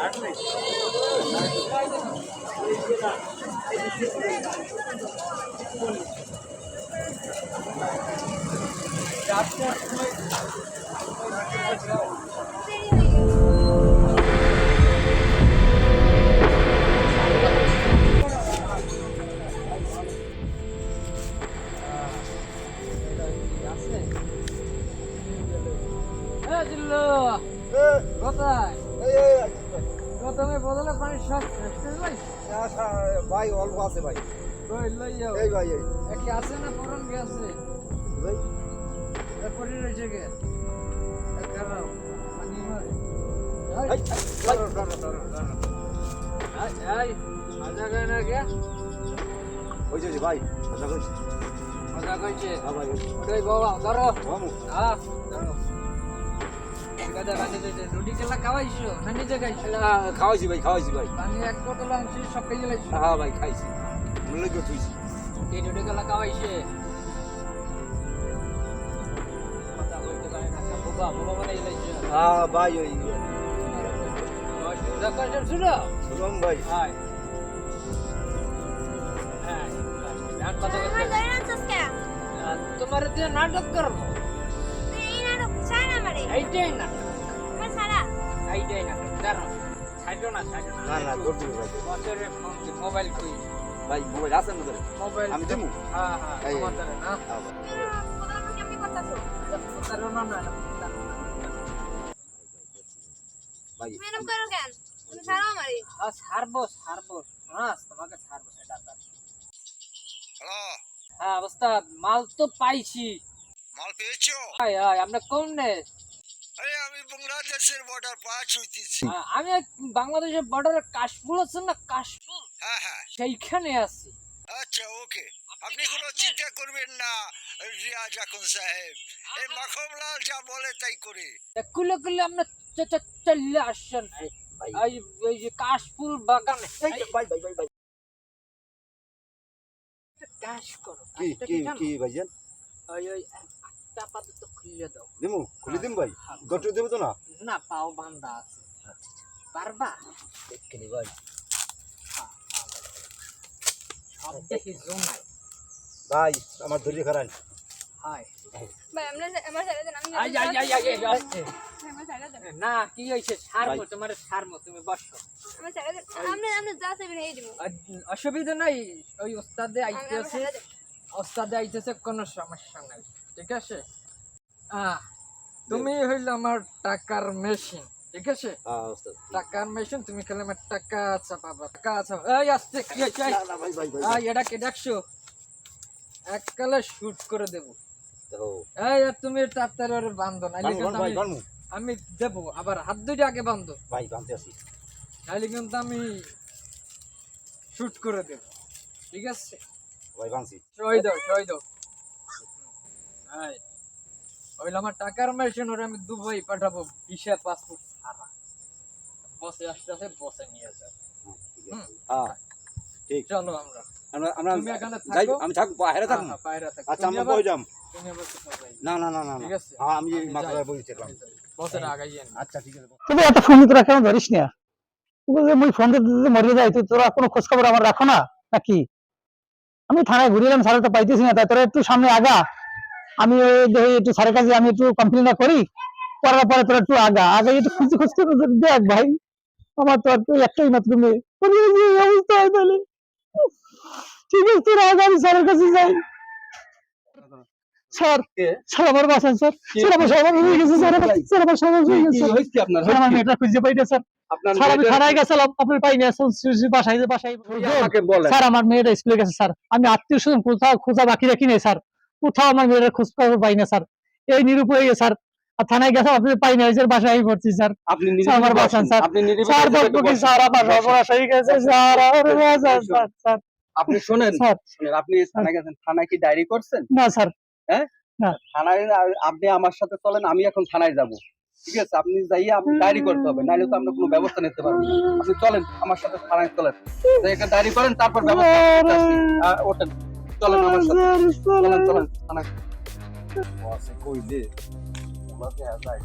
Hardly. ভাই অল্প আছে ভাই। এই ভাই এই। একই আছে না পুরন গে আছে? ভাই। এরপরে রয়েছে গে। খারাপ ভাই মজা করে না গে? ওই যে ভাই কইছি মজা কইছে হ্যাঁ ভাই। ওই বাবা ধরো। হ্যাঁ ধরো। খাওয়াইছো ভাই খাওয়াইছি ভাই। এক বোতল আনছি সব খাইয়ে লাইছো হ্যাঁ ভাই খাইছি মনে এই রুটি কেলা খাওয়াইছে হ্যাঁ। ভাই ওই ভাই হ্যাঁ? তোমার দিয়ে নাটক করব। এইটাই না। এইটাই না দাঁড়াও। ছাড়ো না ছাড়ো না। না করবি ভাই বছরে মোবাইল কই ভাই মোবাইল আছে না তোর মোবাইল আমি দেবো হ্যাঁ হ্যাঁ তোমার দ্বারা না হ্যাঁ ভাই তুমি আমার কেমনি করতাছো? তারও না না ভাই তুমি করো কেন? তুমি ছাড়ো আমারে। আর ছাড়বো ছাড়বো। হ্যাঁ তোমাকে ছাড়বো সেটা হ্যালো। হ্যাঁ ওস্তাদ মাল তো পাইছি। মাল পেয়েছ? হাই আমরা কোন নে আরে আমি বাংলাদেশের বর্ডার পাঁচ হইতেছি। আমি বাংলাদেশের বর্ডারে কাশফুল আছে না? কাশফুল? হ্যাঁ হ্যাঁ। সেইখানে আছি। আচ্ছা ওকে। আপনি কোনো চিন্তা করবেন না রিয়াজ আকুন সাহেব। এই মাখমলাল যা বলে তাই করে। কুলে কুলে আমরা চলে আসছেন। ভাই। এই এই যে কাশফুল বাগানে। ভাই ভাই ভাই ভাই। কাশ করো। কি কি কি ভাইজান? ওই ওই খুলে দাও। দিমু খুলে দিম ভাই গটু দেবো তো না? না পাও বান্ধা আছে। পারবা? দেখলি ভাই। সব দেখি জোনাই। ভাই আমার ধৈর্য হাই ভাই, আমরা- আমার ছেড়ে দেন, আমি আই আই আই আই আই আসছে আমার ছেড়ে দেন, না কি হইছে তোমার তুমি বসো। আমার ছেড়ে দেন। আমরা- আমরা যা চাইবেন এই দিবো। অসুবিধা নাই ওই ওস্তাদে আইতেছে। ওস্তাদে আইতেছে কোনো সমস্যা নাই। ঠিক আছে? তুমি হইল আমার টাকার মেশিন ঠিক আছে? টাকার মেশিন তুমি খেলে আমার টাকা চাপাবা। টাকা চাপা এই আসছে কি হয়েছে? না না এটা কে ডাকছো এককালে শুট করে দেব। এই আর তুমি তাড়াতাড়ি ওরে বান্ধো ভাই আমি- দেবো আবার হাত দুইটা আগে বান্ধো। ভাই বানতে আছি। নাইলে কিন্তু আমি শুট করে দেব। ঠিক আছে? ভাই বানছি। সই দাও সই দাও। ওইলে আমার টাকার মেশিন ওরে আমি দুবাই পাঠাবো ভিসা পাসপোর্ট ছাড়া বসে আসতে আসে বসে নিয়ে যাবে। হ্যাঁ ঠিক চলো আমরা। আমরা আমরা তুমি যাই আমি থাকব বাইরে থাকব। বাইরে থাকো। আচ্ছা আমরা বই যাম। তুমি আবার কোথাও যাই। না না না না না। ঠিক আছে? হ্যাঁ আমি আমি মাথায় যাই। বইছিলাম আগাইয়েন আচ্ছা ঠিক আছে। তুমি এত ফোন তোরা কেন ধরিস না? মুই ফোন দিতে দিতে মরে যাই তুই তোরা কোনো খোঁজ খবর আমার রাখো না নাকি? আমি থানায় ঘুরিলাম স্যার তো পাইতেছি না তাই তোরা একটু সামনে আগা। আমি একটু স্যারের কাছে আমি একটু কমপ্লেন করি করার পরে তোরা একটু আগা। আগে একটু খুঁজতে খুঁজতে দেখ ভাই আমার তো আর তো একটাই মাত্র মেয়ে। অবস্থা হয় তাহলে? ঠিক আছে তোরা আগা আমি স্যারের কাছে যাই। স্যার স্যার আমার বাঁচান স্যার স্যার আমার সর্বনাশ হয়ে গেছে স্যার আমার স্যার আমার সর্বনাশ হয়ে গেছে স্যার আমার মেয়েটা খুঁজে পাই না স্যার আপনার স্যার আমি থানায় গেছিলাম আপনি পাই না স্যার, সে- সে বাসায় বাসায় স্যার আমার মেয়েটা স্কুলে গেছে স্যার আমি আত্মীয় স্বজন কোথাও খোঁজা বাকি রাখি নাই স্যার কোথাও আমার মেয়েটা খোঁজ খবর পাই না স্যার। এই নিরুপায় স্যার। আর থানায় গেছে আপনি পাই না যে বাসায় আমি পড়ছি স্যার। আমার বাঁচান, স্যার। স্যার স্যার সর্বনাশ হয়ে গেছে স্যার স্যার স্যার। আপনি শোনেন স্যার। শোনেন আপনি থানায় গেছেন থানায় কি ডায়েরি করছেন? না স্যার। থানায় আপনি আমার সাথে চলেন আমি এখন থানায় যাব। ঠিক আছে? আপনি যাইয়ে আপনি ডায়েরি করতে হবে নাহলে তো আমরা কোনো ব্যবস্থা নিতে পারব আপনি চলেন আমার সাথে থানায় চলেন। যাই ডায়েরি করেন তারপর ব্যবস্থা ওঠেন। চলেন আমার সাথে। চলেন চলেন থানায়। বসে কইলে ওনাকে যায়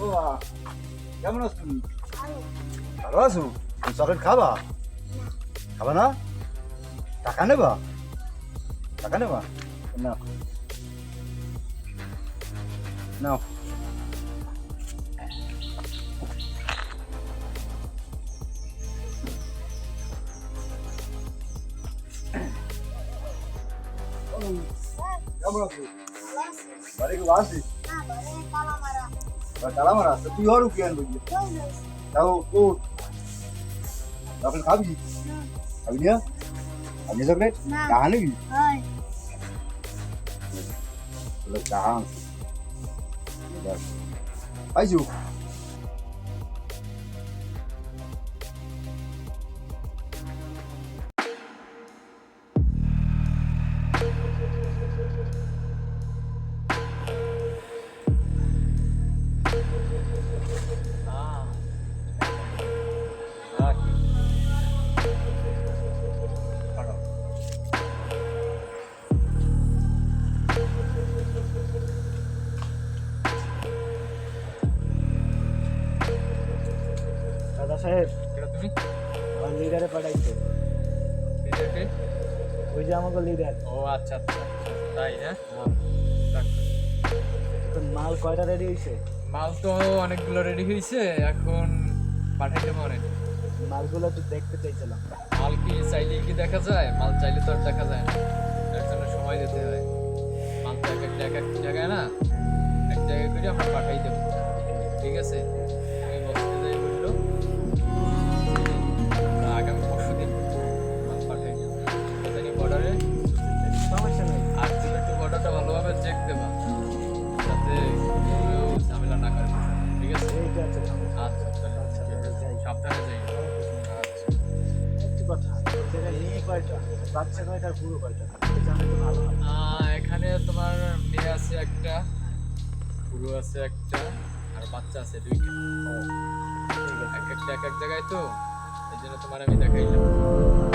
ও কেমন আছো তুমি? ভালো আছো? চকলেট খাবা? খাবা না? টাকা নেবা? টাকা নেবা? না নাও। কেমন আছো বাড়ি কেউ আসিস তালা মারা আছে তুই আর কি আনবি তাও কোট তখন খাবি খাবি না খাবি চকলেট চাহা নিবি বলে চাহা আনছি সাহেব আমার লিডারে পাঠাইছে। এটাকে? ওই যে আমাকে লিডার ও আচ্ছা আচ্ছা তাই হ্যাঁ। তো মাল কয়টা রেডি হয়েছে মাল তো অনেকগুলো রেডি হয়েছে এখন পাঠাই দেবো অনেক। মালগুলো একটু দেখতে চাইছিলাম। মাল কি চাইলে কি দেখা যায়? মাল চাইলে তো আর দেখা যায় না। এর জন্য সময় দিতে হয়। মাল তো এক এক জায়গায় না? এক জায়গায় করে আমরা পাঠাই দেবো। ঠিক আছে? বাচ্চা কয়টা? পুরো কয়টা এখানে তোমার মেয়ে আছে একটা পুরো আছে একটা আর বাচ্চা আছে দুইটা। এক একটা এক এক জায়গায় তো এই জন্য তোমার আমি দেখাইলাম।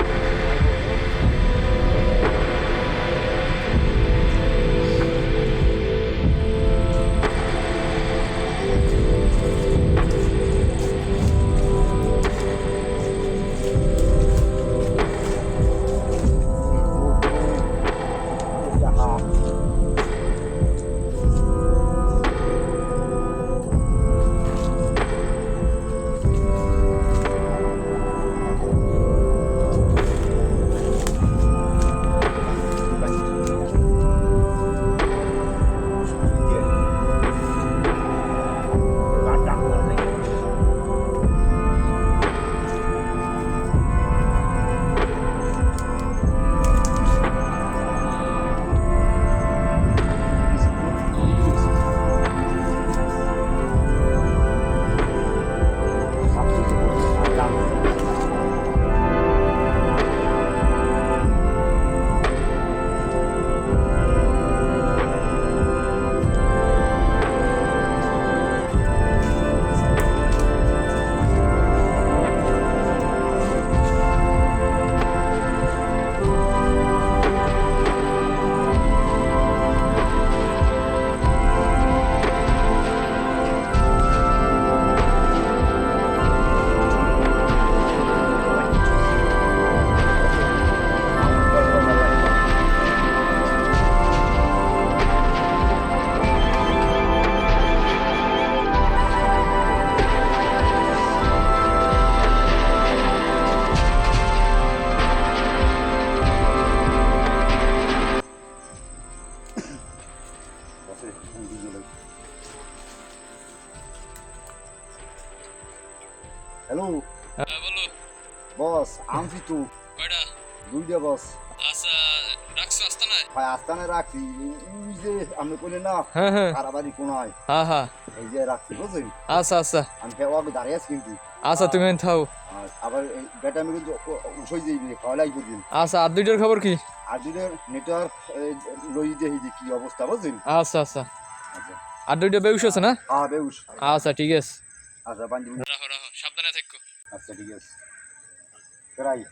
বস আনছি তো কয়টা? দুইটা বস। আচ্ছা রাখছো আসতে না হয় আস্তানে রাখছি। ওই যে আমি কইলে না হ্যাঁ হ্যাঁ। কারাবাড়ি কোনায় হ্যাঁ? হ্যাঁ এই যে রাখছি বুঝলেন আচ্ছা আচ্ছা। আমি দাঁড়িয়ে আছি কিন্তু। আচ্ছা তুমি থাও। আবার এই বেটা আমি কিন্তু যাইবে খাওয়ালাই আচ্ছা আর দুইটার খবর কি? আর দুইটা নেটওয়ার্ক লই যে কি অবস্থা বুঝলেন আচ্ছা আচ্ছা। আচ্ছা। আর দুইটা বেউস আছে না? হ্যাঁ বেউস। আচ্ছা ঠিক আছে। আচ্ছা পাঞ্জি রাখো রাখো সাবধানে থাকো। আচ্ছা ঠিক আছে। Peraí.